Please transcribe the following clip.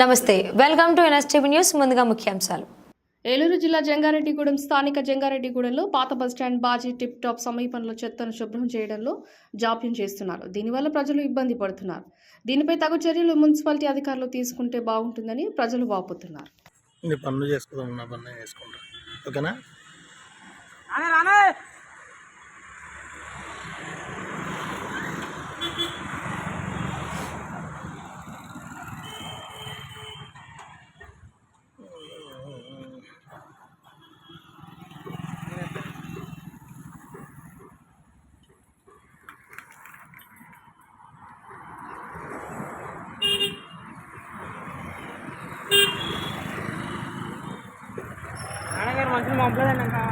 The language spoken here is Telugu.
నమస్తే వెల్కమ్ టు ఎన్ఎస్టీవీ న్యూస్ ముందుగా ముఖ్యాంశాలు. ఏలూరు జిల్లా జంగారెడ్డిగూడెం స్థానిక జంగారెడ్డిగూడెంలో పాత బస్టాండ్ బాజీ టిప్ టాప్ సమీపంలో చెత్తను శుభ్రం చేయడంలో జాప్యం చేస్తున్నారు. దీనివల్ల ప్రజలు ఇబ్బంది పడుతున్నారు. దీనిపై తగు చర్యలు మున్సిపాలిటీ అధికారులు తీసుకుంటే బాగుంటుందని ప్రజలు వాపోతున్నారు. నీ పనులు చేసుకుందాం నా పని నేను చేసుకుంటా. ఓకేనా? อนคุณมองเพื่อนนะคะ